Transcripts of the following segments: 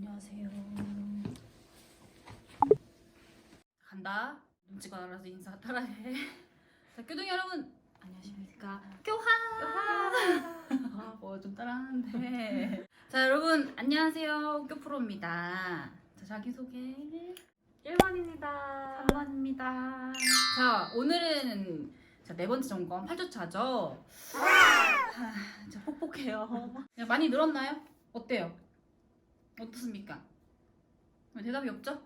안녕하세요. 간다. 눈치가 알아서 인사 따라해. 자, 교동 여러분 안녕하십니까? 교화. 교화. 뭐좀 따라하는데. 자, 여러분 안녕하세요. 교프로입니다. 자, 자기 소개. 1번입니다. 3번입니다. 자, 오늘은 자, 네 번째 점검 8주차죠. 자, 뻑뻑해요. 야, 많이 늘었나요? 어때요? 어떻습니까? 왜 대답이 없죠?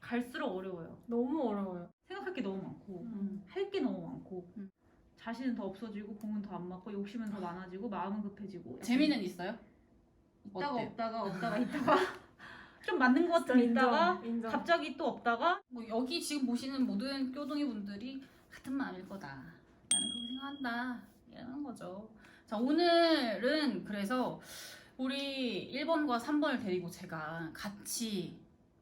갈수록 어려워요. 너무 어려워요. 생각할 게 너무 많고 음. 할 게 너무 많고 음. 자신은 더 없어지고 공은 더 안 맞고 욕심은 더 많아지고 마음은 급해지고 약간 재미는 있어요? 있다가 어때요? 없다가 없다가 있다가 좀 맞는 것 같으면 있다가 인정. 인정. 갑자기 또 없다가 뭐 여기 지금 보시는 모든 교동이 분들이 같은 마음일 거다. 나는 그렇게 생각한다. 이러는 거죠. 자, 오늘은 그래서 우리 1번과 3번을 데리고 제가 같이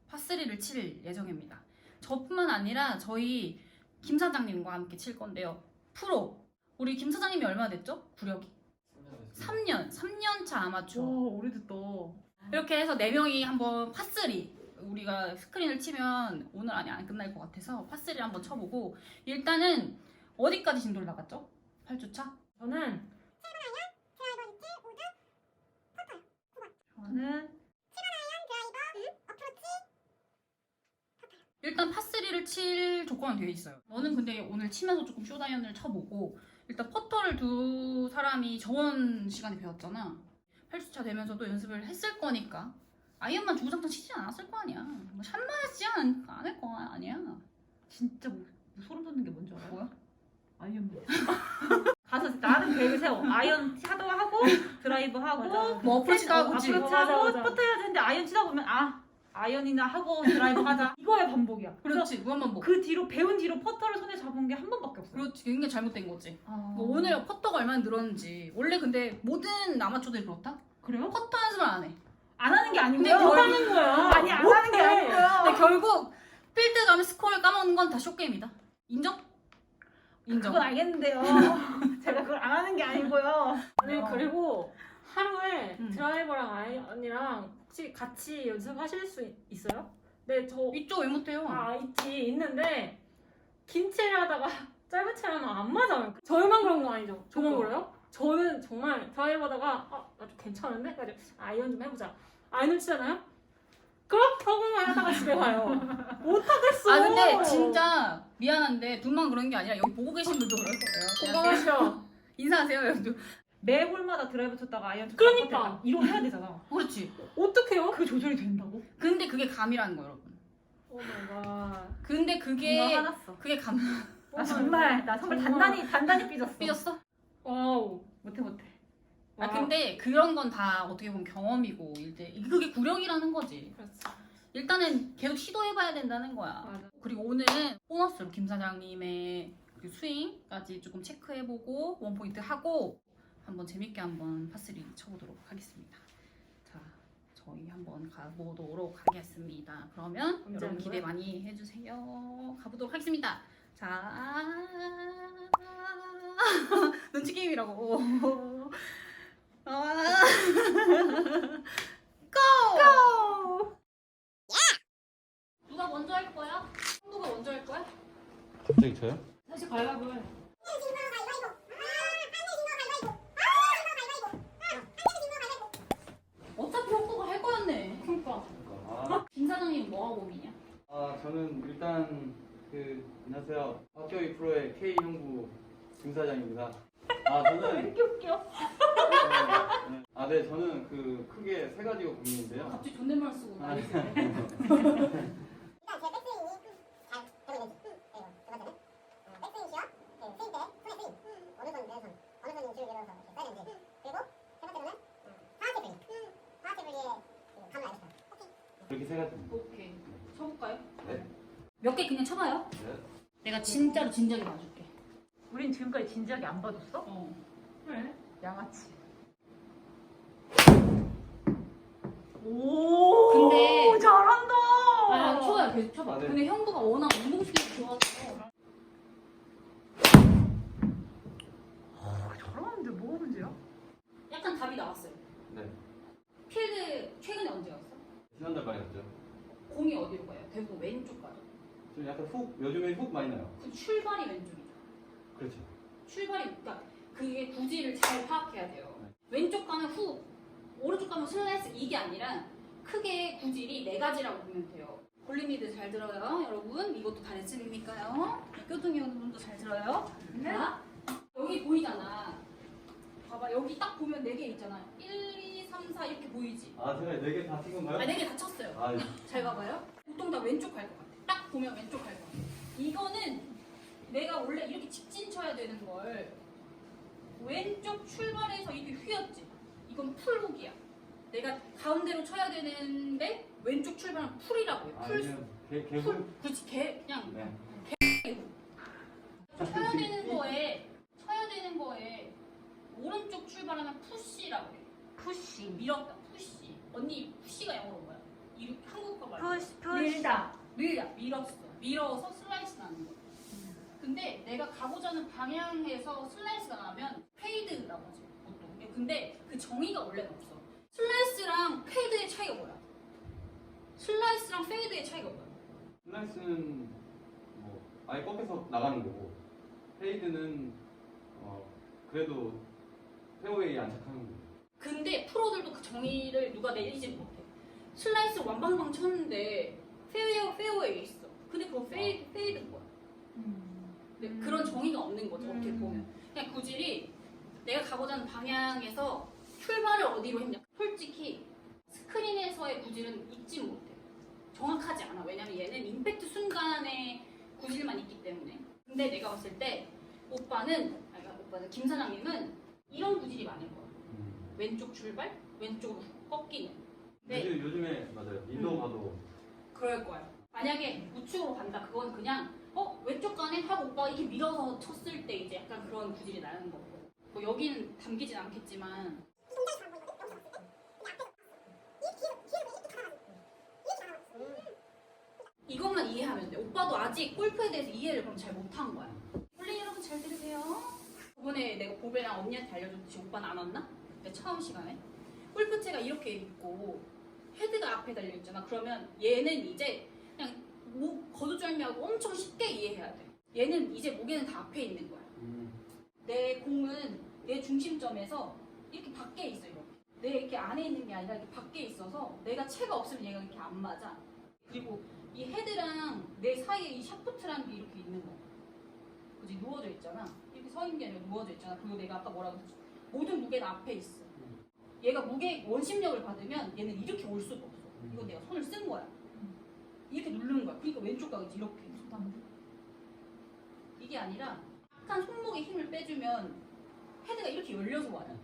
파3를 칠 예정입니다. 저뿐만 아니라 저희 김 사장님과 함께 칠 건데요. 프로. 우리 김 사장님이 얼마 됐죠? 구력이? 3년. 3년 차와 아마추어. 오래됐다. 이렇게 해서 네 명이 한번 파3 우리가 스크린을 치면 오늘 안에 안 끝날 것 같아서 파3를 한번 쳐보고 일단은 어디까지 진도를 나갔죠? 8주차? 저는 저는 일단 파3를 칠 조건은 되어 있어요. 너는 근데 오늘 치면서 조금 쇼다이언을 쳐보고 일단 퍼터를 두 사람이 저번 시간에 배웠잖아. 8주차 되면서도 연습을 했을 거니까. 아이언만 주구장창 치지 않았을 거 아니야. 뭐 샷만 했지 않- 않을 거 아니야. 진짜 뭐, 소름 돋는 게 뭔지 알아요? 뭐야? 아이언 가서 나는 계획을 세워 아이언 샤도우 하고 드라이브 하고 맞아. 뭐 어프로치도 하고 어, 그치? 아프로치 맞아, 하고 맞아. 퍼트 해야 되는데 아이언 치다 보면 아 아이언이나 하고 드라이브 하자 이거의 반복이야 그래서 그렇지 보고 그 뒤로 배운 뒤로 퍼터를 손에 잡은 게 한 번밖에 없어요 그렇지 그게 잘못된 거지 아... 뭐 오늘 퍼터가 얼마나 늘었는지 원래 근데 모든 아마추어들이 그렇다? 그래요? 퍼터 연습을 안 해. 안 하는 게 근데 아니고요 결- 하는 거야. 아니 안 하는 게 아니고요 근데 결국 필드 가면 스코어를 까먹는 건 다 쇼게임이다. 인정? 인정. 그건 알겠는데요 제가 그걸 안 하는 게 아니고요 아니 그리고 하루에 음. 드라이버랑 아이언이랑 혹시 같이 연습하실 수 있- 있어요? 네, 저 있죠 왜 못해요? 아 있지 있는데 긴 채를 하다가 짧은 채를 하면 안 맞아요. 저희만 그런 거 아니죠? 저만 그거. 그래요? 저는 정말 드라이브 하다가 아, 나좀 괜찮은데? 그래서 아이언 좀 해보자. 아이언 치잖아요? 그렇게 하고만 하다가 집에 가요. 못하겠어. 아 근데 진짜 미안한데 둘만 그런 게 아니라 여기 보고 계신 분도 그럴 거예요. 공감하시죠? 인사하세요 여러분. 매 홀마다 드라이브 쳤다가 아이언 쳤다가 그러니까. 이런 거 해야 되잖아 그렇지. 어떡해요? 그게 조절이 된다고? 근데 그게 감이라는 거예요 여러분. 오 마이 갓. 근데 그게 화났어 그게 감 나 정말 나 정말 정말. 단단히 단단히 삐졌어 삐졌어? 와우. 못해 못해 아 와. 근데 그런 건 다 어떻게 보면 경험이고 이제 그게 구력이라는 거지. 그렇죠. 일단은 계속 시도해봐야 된다는 거야. 맞아. 그리고 오늘은 보너스로 김 사장님의 그 스윙까지 조금 체크해보고 원포인트 하고 한번 재밌게 한번 파스리 쳐보도록 하겠습니다. 자, 저희 한번 가보도록 하겠습니다. 그러면 언제 여러분 하는 기대 거야? 많이 해주세요. 가보도록 하겠습니다. 자, 눈치 게임이라고. 아. 고! 누가 먼저 할 거야? 누가 먼저 할 거야? 갑자기 저요? 사실 가위바위보 해. 어차피 형도가 할 거였네. 아, 김 사장님 뭐 하고 있냐? 아 저는 일단 그 안녕하세요 박교희 프로의 K 형부 김 사장입니다. 아 저는 이렇게 웃겨. 네, 네. 아네 저는 그 크게 세 가지가 고민인데요. 갑자기 존댓말 쓰고 아, 난리 네. 네. 일단 제 백스윙이 잘 되고 있는지 네, 두 번째는 어, 백스윙 시와 그 스윙 때 손의 스윙 어느 손 내선 어느 손이 우측을 밀어서 이렇게 써야 되는지 그리고 세 번째로는 하하체 분리 하하체 분리의 그 감을 알겠다 그렇게 세 가지입니다. 오케이. 쳐볼까요? 네. 몇 개 그냥 쳐봐요. 네. 내가 진짜로 진작에 봐줄게. 우린 지금까지 진지하게 안 봐줬어? 어. 왜? 양아치 오 근데- 잘한다 아, 쳐봐요. 계속 쳐봐. 아, 네. 근데 형도가 워낙 운동신경이 좋아서 아, 잘하는데 뭐가 문제야? 약간 답이 나왔어요. 네. 필드 최근에 언제 갔어? 달 많이 갔죠. 공이 어디로 가요? 대부분 왼쪽 가죠. 좀 약간 훅 요즘에 훅 많이 나요. 그 출발이 왼쪽이죠. 그렇죠. 출발이 그러니까 그게 구질을 잘 파악해야 돼요. 왼쪽 가면 훅, 오른쪽 가면 슬라이스 이게 아니라 크게 구질이 네 가지라고 보면 돼요. 볼리미드 잘 들어요, 여러분. 이것도 다 레슨이니까요. 뼈등이 오는 분도 잘 들어요. 자, 여기 보이잖아. 봐봐, 여기 딱 보면 네 개 있잖아. 1, 2, 3, 4 이렇게 보이지? 아 제가 네 개다친 건가요? 아, 네개 다 쳤어요. 아, 잘 봐봐요. 보통 다 왼쪽 갈 것 같아. 딱 보면 왼쪽 갈 것 같아. 이거는 내가 원래 이렇게 직진 쳐야 되는 걸 왼쪽 출발해서 이게 휘었지. 이건 풀훅이야. 내가 가운데로 쳐야 되는데 왼쪽 출발은 풀이라고 해요. 아 풀, 이제 개 개구. 풀. 그렇지. 개 그냥 네. 쳐야 되는 거에 쳐야 되는 거에 오른쪽 출발하면 푸시라고 해. 푸시. 밀었다. 푸시. 언니 푸시가 영어로 뭐야? 이 한국어 말로. 푸시 푸시. 밀다. 밀다. 밀었어. 밀어서 슬라이스 나는 거. 근데 내가 가고자 하는 방향에서 슬라이스가 나면 페이드라고 하지 보통. 근데 그 정의가 원래는 없어. 슬라이스랑 페이드의 차이가 뭐야? 슬라이스랑 페이드의 차이가 뭐야? 슬라이스는 뭐 아예 꺾여서 나가는 거고 페이드는 어 그래도 페어웨이에 안착하는 거고. 근데 프로들도 그 정의를 누가 내리지 못해. 슬라이스 완방방 쳤는데 페어 페어웨이에 있어. 근데 그건 페이드 페이드인 거야. 근데 그런 정의가 없는 거죠. 어떻게 음. 보면 그냥 구질이 내가 가고자 하는 방향에서 출발을 어디로 했냐. 솔직히 스크린에서의 구질은 잊지 못해. 정확하지 않아. 왜냐면 얘는 임팩트 순간의 구질만 있기 때문에. 근데 내가 봤을 때 오빠는 아니 오빠는 김 사장님은 이런 구질이 많을 거야. 음. 왼쪽 출발, 왼쪽으로 꺾이는. 네. 요즘 요즘에 맞아요. 인도 음. 가도 그럴 거예요. 만약에 우측으로 간다, 그건 그냥 어 왼쪽 가네 하고 오빠가 이렇게 밀어서 쳤을 때 이제 약간 그런 구질이 나는 거고. 뭐 여기는 담기진 않겠지만 이것만 이해하면 돼. 오빠도 아직 골프에 대해서 이해를 그럼 잘 못한 거야. 원래 여러분 잘 들으세요. 저번에 내가 보배랑 언니한테 알려줬듯이 오빠는 안 왔나? 내 처음 시간에 골프채가 이렇게 있고 헤드가 앞에 달려 있잖아. 그러면 얘는 이제 그냥 목 거두절미하고 엄청 쉽게 이해해야 돼. 얘는 이제 목에는 다 앞에 있는 거야. 음. 내 공은 내 중심점에서 이렇게 밖에 있어 이렇게. 내 이렇게 안에 있는 게 아니라 이렇게 밖에 있어서 내가 채가 없으면 얘가 이렇게 안 맞아. 그리고 이 헤드랑 내 사이에 이 샤프트라는 게 이렇게 있는 거야. 그지 누워져 있잖아. 이렇게 서 있는 게 아니라 누워져 있잖아. 그리고 내가 아까 뭐라고 했지? 모든 무게는 앞에 있어. 얘가 무게 원심력을 받으면 얘는 이렇게 올 수가 없어. 이거 내가 손을 쓴 거야. 이렇게 누르는 거야. 그러니까 왼쪽 가겠지 이렇게. 이게 아니라 약간 손목에 힘을 빼주면 헤드가 이렇게 열려서 와요.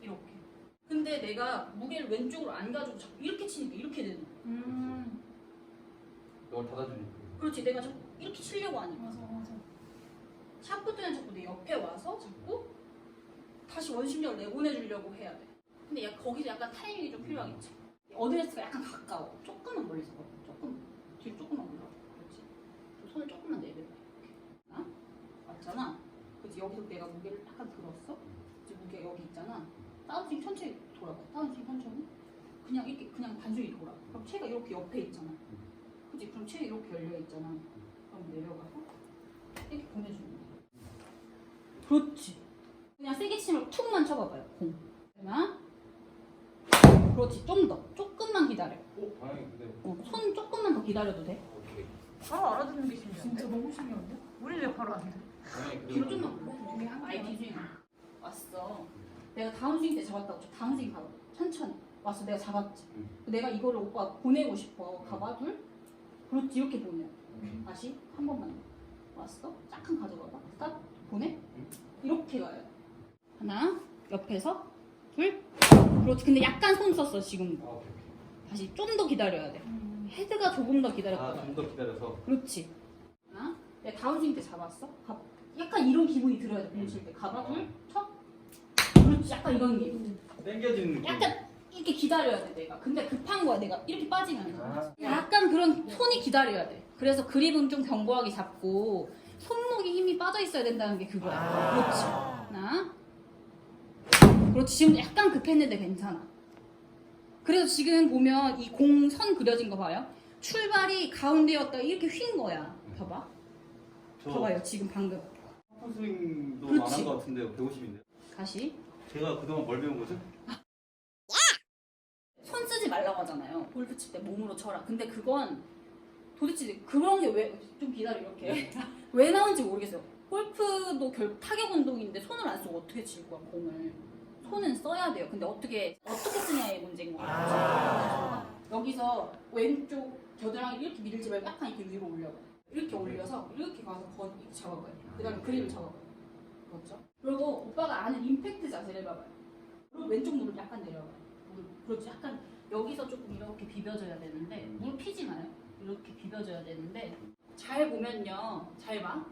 이렇게. 근데 내가 무게를 왼쪽으로 안 가지고 자꾸 이렇게 치니까 이렇게 되는 거야. 음. 이걸 닫아주니까. 그렇지. 내가 자꾸 이렇게 치려고 하니까. 맞아 맞아. 샤프트는 자꾸 내 옆에 와서 자꾸 다시 원심력을 내보내주려고 해야 돼. 근데 야, 거기서 약간 타이밍이 좀 필요하겠지. 어드레스가 약간 가까워. 조금만 멀리서 봐. 조금. 뒤로 조금만 올라. 그렇지. 또 손을 조금만. 이렇게. 나? 맞잖아. 그렇지. 여기서 내가 무게를 약간 들었어. 이제 무게 여기 있잖아. 다운스윙 천천히 돌아가. 다운스윙 천천히. 그냥 이렇게 그냥 단순히 돌아. 그럼 채가 이렇게 옆에 있잖아. 그렇지. 그럼 채 이렇게 열려 있잖아. 그럼 내려가서 이렇게 보내주는 거야. 그렇지. 그냥 세게 치면 툭만 쳐봐봐요. 공. 하나. 그렇지. 좀 더. 조금만 기다려. 오 방향이 근데 어, 손 조금만 더 기다려도 돼. 오케이. 바로 알아듣는 게 신기한데. 진짜 너무 신기한데? 우리 왜 바로 안 돼? 방향이 뒤로 그대로. 좀만. 아예 뒤중에 왔어. 내가 다운 스윙 때 잡았다고. 저 다운 스윙 가봐. 천천히. 왔어. 내가 잡았지. 응. 내가 이거를 오빠 보내고 싶어. 가봐. 둘. 그렇지. 이렇게 보내. 오케이. 다시 한 번만. 왔어. 잠깐 가져가봐. 스탑. 보내. 응. 이렇게 가요. 하나. 옆에서. 둘. 그렇지. 근데 약간 손 썼어. 지금. 아 오케이. 다시 좀 더 기다려야 돼. 헤드가 조금 더 기다렸다. 아좀 더 기다려서. 그렇지. 하나. 내가 다운스윙 때 잡았어. 가. 약간 이런 기분이 들어야 돼. 공칠 때. 가봐. 둘. 쳐. 그렇지. 약간 이런 게. 당겨지는 느낌. 약간 이렇게 기다려야 돼. 내가. 근데 급한 거야. 내가 이렇게 빠지면 안 돼. 아. 약간 그런 손이 기다려야 돼. 그래서 그립은 좀 견고하게 잡고 손목에 힘이 빠져 있어야 된다는 게 그거야. 그렇지. 하나. 그렇지. 지금 약간 급했는데 괜찮아. 그래서 지금 보면 이 공선 그려진 거 봐요. 출발이 가운데였다 이렇게 휜 거야. 봐봐. 저 봐봐요. 지금 방금. 풀스윙도 그렇지. 안한 것 같은데요. 150인데. 다시. 제가 그동안 뭘 배운 거죠? 손 쓰지 말라고 하잖아요. 골프 칠 때 몸으로 쳐라. 근데 그건 도대체 그런 게 왜 좀 기다려 이렇게 왜 나온지 모르겠어요. 골프도 결 타격 운동인데 손을 안 쓰고 어떻게 칠 거야 공을? 손은 써야 돼요. 근데 어떻게 어떻게 쓰냐의 문제인 거예요. 여기서 왼쪽 겨드랑이 이렇게 밀지 말고 약간 이렇게 위로 올려봐요. 이렇게 올려서 이렇게 가서 건 이렇게 잡아봐요. 그다음에 그립을 잡아봐요. 그렇죠? 그리고 오빠가 아는 임팩트 자세를 해봐봐요. 그리고 왼쪽 무릎 약간 내려봐요. 무릎 그렇지 약간 여기서 조금 이렇게 비벼줘야 되는데 무릎 피지 마요. 이렇게 비벼줘야 되는데 잘 보면요, 잘 봐.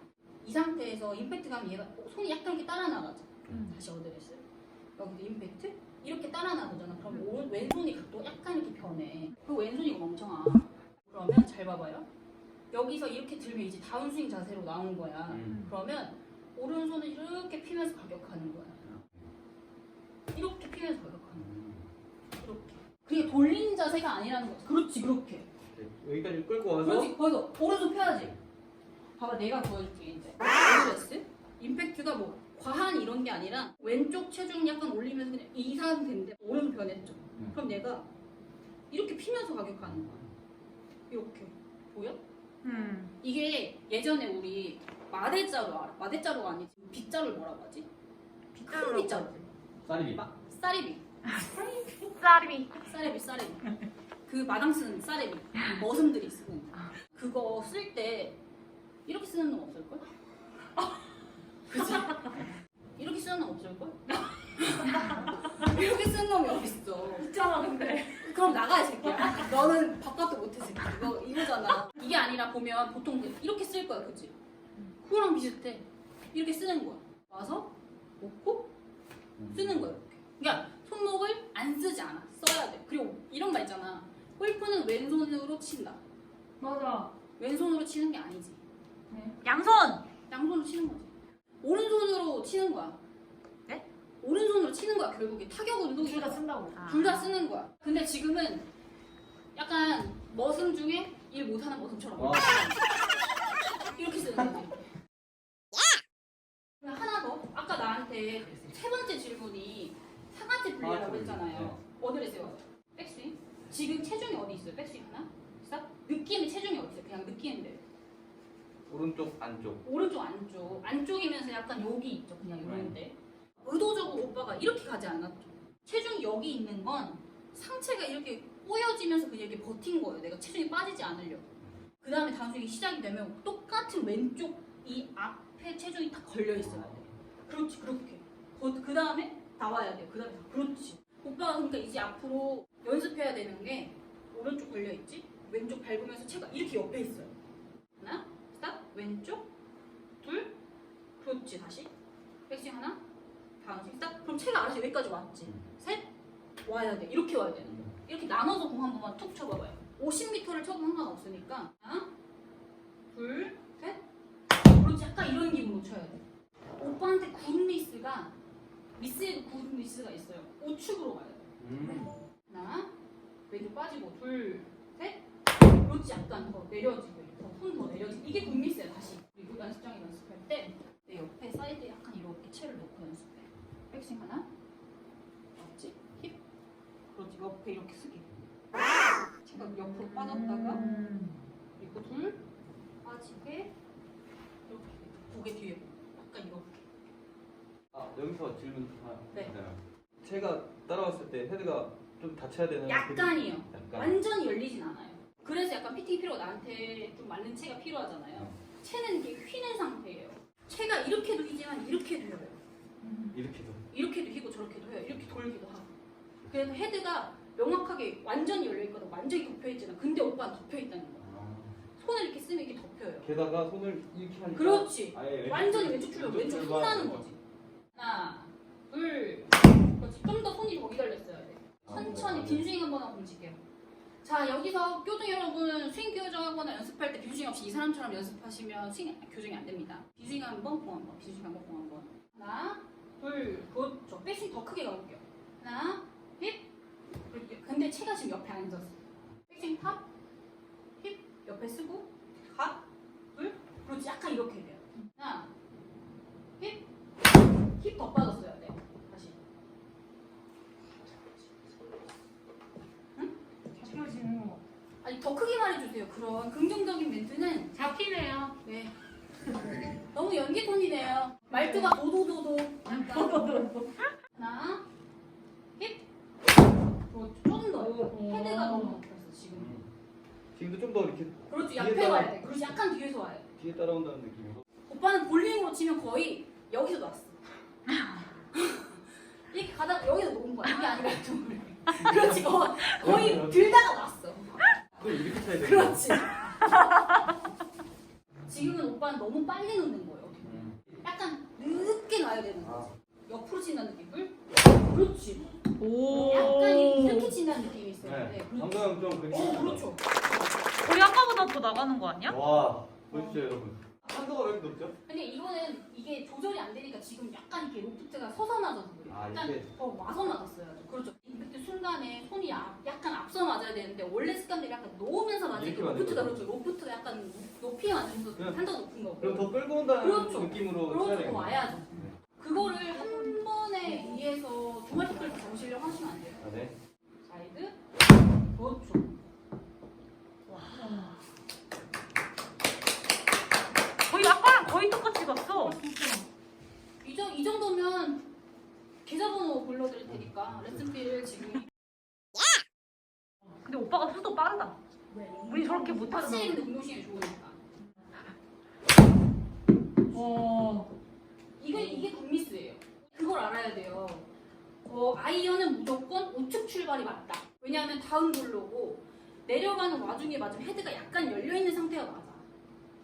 이 상태에서 임팩트 가면 얘가 어, 손이 약간 이렇게 따라 나가죠. 다시 어드레스. 여기도 임팩트 이렇게 따라 나가잖아. 그럼 오, 왼손이 각도가 약간 이렇게 변해. 그 왼손이 멍청아. 그러면 잘 봐봐요. 여기서 이렇게 들면 이제 다운스윙 자세로 나온 거야. 음. 그러면 오른손을 이렇게 피면서 가격하는 거야. 이렇게 피면서 가격하는 거야. 이렇게. 그게 돌린 자세가 아니라는 거지. 그렇지, 그렇게. 네, 여기까지 끌고 와서 그렇지, 거기서 오른손 펴야지. 봐봐, 내가 보여줄게 이제. 오드레스. 임팩트가 뭐 과한 이런 게 아니라 왼쪽 체중 약간 올리면서 그냥 이 상태인데 오른손 변했죠. 음. 그럼 내가 이렇게 피면서 가격하는 거야. 이렇게 보여? 음. 이게 예전에 우리 마대자루 알아? 마대자루가 아니지. 빗자루 뭐라고 하지? 큰 빗자루. 쌀이 마, 쌀이비. 쌀이. 쌀이비, 쌀이비. 그 마당 쓰는 쌀이비. 그 머슴들이 쓰는. 그거 쓸 때 이렇게 쓰는 놈 없을걸? 그치? 이렇게 쓰는 놈 없을걸? 이렇게 쓰는 놈이 어딨어. 있잖아 근데. 그럼 나가 이 새끼야. 너는 바깥도 못해 새끼. 이거 이거잖아. 이게 아니라 보면 보통 이렇게 쓸 거야, 그치? 그거랑 비슷해. 이렇게 쓰는 거야. 와서 놓고 쓰는 거야. 이렇게. 그러니까 손목을 안 쓰지 않아. 써야 돼. 그리고 이런 말 있잖아. 골프는 왼손으로 친다. 맞아. 왼손으로 치는 게 아니지. 양손. 양손으로 치는 거지. 오른손으로 치는 거야. 네? 오른손으로 치는 거야. 결국에 타격 운동이 둘다 쓴다고. 둘다 쓰는 거야. 근데 지금은 약간 머슴 중에 일 못하는 머슴처럼 와. 이렇게 쓰는 거지. 그럼 하나 더. 아까 나한테 세 번째 질문이 사가지 분리라고 사가지 했잖아요. 분리, 어드레스요. 백스윙. 지금 체중이 어디 있어요? 백스윙 하나? 스탑? 느낌이 체중이 어디 있어요? 그냥 느끼는데. 오른쪽 안쪽. 오른쪽 안쪽. 안쪽이면서 약간 여기 있죠. 그냥 이런데. 의도적으로 오빠가 이렇게 가지 않았죠. 체중이 여기 있는 건 상체가 이렇게 꼬여지면서 그냥 이렇게 버틴 거예요. 내가 체중이 빠지지 않으려고. 그 다음에 단순히 시작이 되면 똑같은 왼쪽 이 앞에 체중이 딱 걸려 있어야 돼. 그렇지, 그렇게. 그 다음에 나와야 돼. 그 다음에 그렇지. 오빠가 그러니까 이제 앞으로 연습해야 되는 게 오른쪽 걸려 있지? 왼쪽 밟으면서 체가 이렇게 옆에 있어요. 왼쪽, 둘, 그렇지, 다시. 백스윙 하나, 다음 스윙 스탑. 그럼 체가 알아서 여기까지 왔지. 셋, 와야 돼. 이렇게 와야 되는 거야. 이렇게 나눠서 공 한 번만 툭 쳐봐봐요. 50m를 쳐도 상관없으니까 하나, 둘, 셋. 그렇지, 약간 이런 기분으로 쳐야 돼. 오빠한테 굿 미스가 미스에도 굿 미스가 있어요. 우측으로 가야 돼. 음. 하나, 왼쪽 빠지고 둘, 셋. 그렇지, 약간 더 내려지고 손더 내려지고 이게 굿 미스야 다시. 그리고 연습장에 연습할 때 내 옆에 사이드에 약간 이렇게 채를 놓고 연습해. 백스윙 하나, 맞지? 힙. 그렇지, 옆에 이렇게 쓰기. 제가 옆으로 빠졌다가 그리고 둘 빠지게 이렇게 고개 뒤에 약간 이렇게. 아 여기서 질문 하나. 네. 채가 따라왔을 때 헤드가 좀 닫혀야 되는. 약간이요. 그- 약간. 완전히 열리진 않아요. 그래서 약간 피팅 필요가 나한테 좀 맞는 채가 필요하잖아요. 채는 이게 휘는 상태예요. 채가 이렇게도 휘지만 이렇게도 휘어요. 이렇게도. 이렇게도 휘고 저렇게도 휘어요. 이렇게 돌기도 하고. 그래서 헤드가 명확하게 완전히 열려있거든. 완전히 덮여있잖아. 근데 오빠는 덮여있다는 거야. 아. 손을 이렇게 쓰면 이게 덮여요. 게다가 손을 이렇게 하니까. 그렇지. 아예 왼쪽 완전히 줄- 왼쪽 줄로 왼쪽 손 하는 하는 거지. 자 여기서 교정 여러분 스윙 교정하거나 연습할 때 비중이 없이 이 사람처럼 연습하시면 스윙 교정이 안 됩니다. 비중 한번 봉 한번 비중 한번 봉 한번 하나 둘굿저 백스윙 더 크게 가볼게요. 하나 힙 이렇게 근데 체가 지금 옆에 앉아서. 백스윙 팝 힙 옆에 쓰고 갑둘 그렇지 약간 이렇게 돼요. 하나 힙힙 더 빠졌어요. 네. 아니 더 크게 말해주세요. 그런 긍정적인 멘트는 잡히네요. 네. 너무 연기 톤이네요. 말투가 도도도도. 하나, 힙. 어, 조금 더. 헤드가 너무 높았어 지금. 음. 지금도 좀 더 이렇게 그렇지 뒤에 옆에 따라- 와야 돼. 그렇지 약간 뒤에서 와야 돼. 뒤에 따라온다는 느낌으로. 오빠는 볼링으로 치면 거의 여기서 놨어. 이렇게 가다가 여기서 놓은 거야. 이게 아니라 좀. 그렇지 거- 거의 들다가 놨어. 그걸 이렇게 쳐야 돼. 그렇지. 지금은 오빠는 너무 빨리 놓는 거예요. 음. 약간 늦게 놔야 되는 거야. 아, 옆으로 친다는 느낌을. 그렇지. 오. 약간 이렇게 친다는 느낌이 있어요. 네. 네. 그렇지. 방금 좀 그렇게. 어, 그렇죠. 우리 아까보다 더 나가는 거 아니야? 와, 보십시오 여러분. 한도가 왜 이렇게 높죠? 근데 이거는 이게 조절이 안 되니까 지금 약간 이렇게 로프트가 서서 맞아서 그래요. 아, 약간 이렇게? 더 와서 맞았어야죠. 그렇죠. 임팩트 순간에 손이 앞- 약간 앞서 맞아야 되는데 원래 습관들이 약간 놓으면서 맞으니까 이렇게 로프트가 맞는 그렇죠. 로프트가 약간 높이 맞으면서 그냥- 한도가 높은 거고. 그럼 더 끌고 온다는 그렇죠. 느낌으로 쳐야 그렇죠. 와야죠. 네. 그거를 한 번에 의해서 두 마리 끌고 잡으시려고 하시면 안 돼요. 아, 네. 사이드. 그렇죠. 거의 아까랑 거의 똑같이 갔어. 이, 정, 이 정도면 계좌번호 불러드릴 테니까 레슨비를 지금 근데 오빠가 속도 빠르다. 우리 저렇게 못하잖아. 확실히 근데 운동신경이 좋으니까. 어. 이게 이게 굿미스예요. 그걸 알아야 돼요. 어, 아이언은 무조건 우측 출발이 맞다. 왜냐하면 다운 블로고 내려가는 와중에 맞으면 헤드가 약간 열려 있는 상태가 맞아.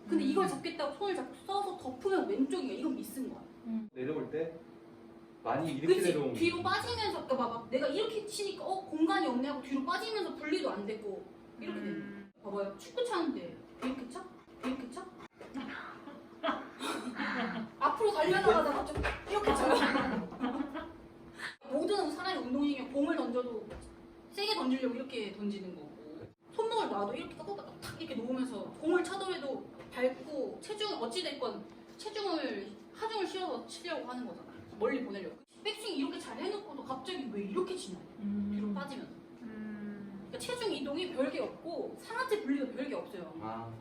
근데 이걸 잡겠다고 손을 잡고 써서 덮으면 왼쪽이야. 이건 미스인 거야. 내려올 때 많이 이렇게 그치? 내려오면 뒤로 빠지면서 또 봐봐. 내가 이렇게 치니까 어 공간이 없네 하고 뒤로 빠지면서 분리도 안 되고 이렇게 되는 거야. 음. 봐봐요. 축구 차는데 이렇게 차? 이렇게 차? 앞으로 달려나가다가 갑자기 이렇게 차요. 모든 사람이 운동신경 공을 던져도 세게 던지려고 이렇게 던지는 거고 손목을 놔도 이렇게 탁 이렇게 놓으면서 공을 차더라도 밟고 체중 어찌됐건 체중을 하중을 실어서 치려고 하는 거잖아. 멀리 보내려고. 백스윙 이렇게 잘 해놓고도 갑자기 왜 이렇게 치냐? 뒤로 빠지면서. 음. 그러니까 체중 이동이 별게 없고 상하체 분리도 별게 없어요. 아,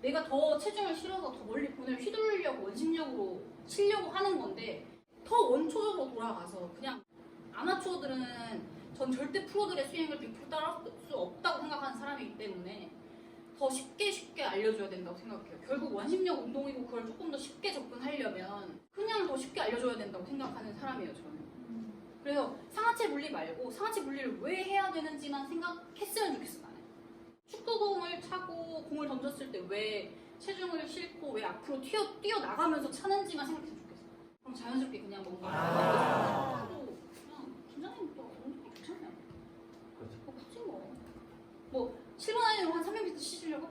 내가 더 체중을 실어서 더 멀리 보내 휘둘리려고 원심력으로 치려고 하는 건데 더 원초적으로 돌아가서 그냥 아마추어들은 전 절대 프로들의 스윙을 100% 따라할 수 없다고 생각하는 사람이기 때문에 더 쉽게 쉽게 알려줘야 된다고 생각해요. 결국 원심력 운동이고 그걸 조금 더 쉽게 접근하려면 그냥 더 쉽게 알려줘야 된다고 생각하는 사람이에요, 저는. 그래서 상하체 분리 말고 상하체 분리를 왜 해야 되는지만 생각했으면 좋겠어, 나는. 축구공을 차고 공을 던졌을 때 왜 체중을 싣고 왜 앞으로 뛰어 나가면서 차는지만 생각했으면 좋겠어. 그럼 자연스럽게 그냥 뭔가 하고 그냥 긴장해부터 운동이 좋잖아요. 그렇죠. 뭐 굳이 뭐. 뭐 7번 아이로 한 300m 씻으려고?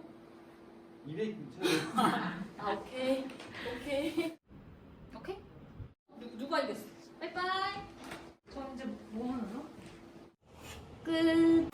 200 쳐야 아 오케이 오케이 오케이 누, 누가 이겼어? 빠이빠이 저 이제 뭐 거? 끝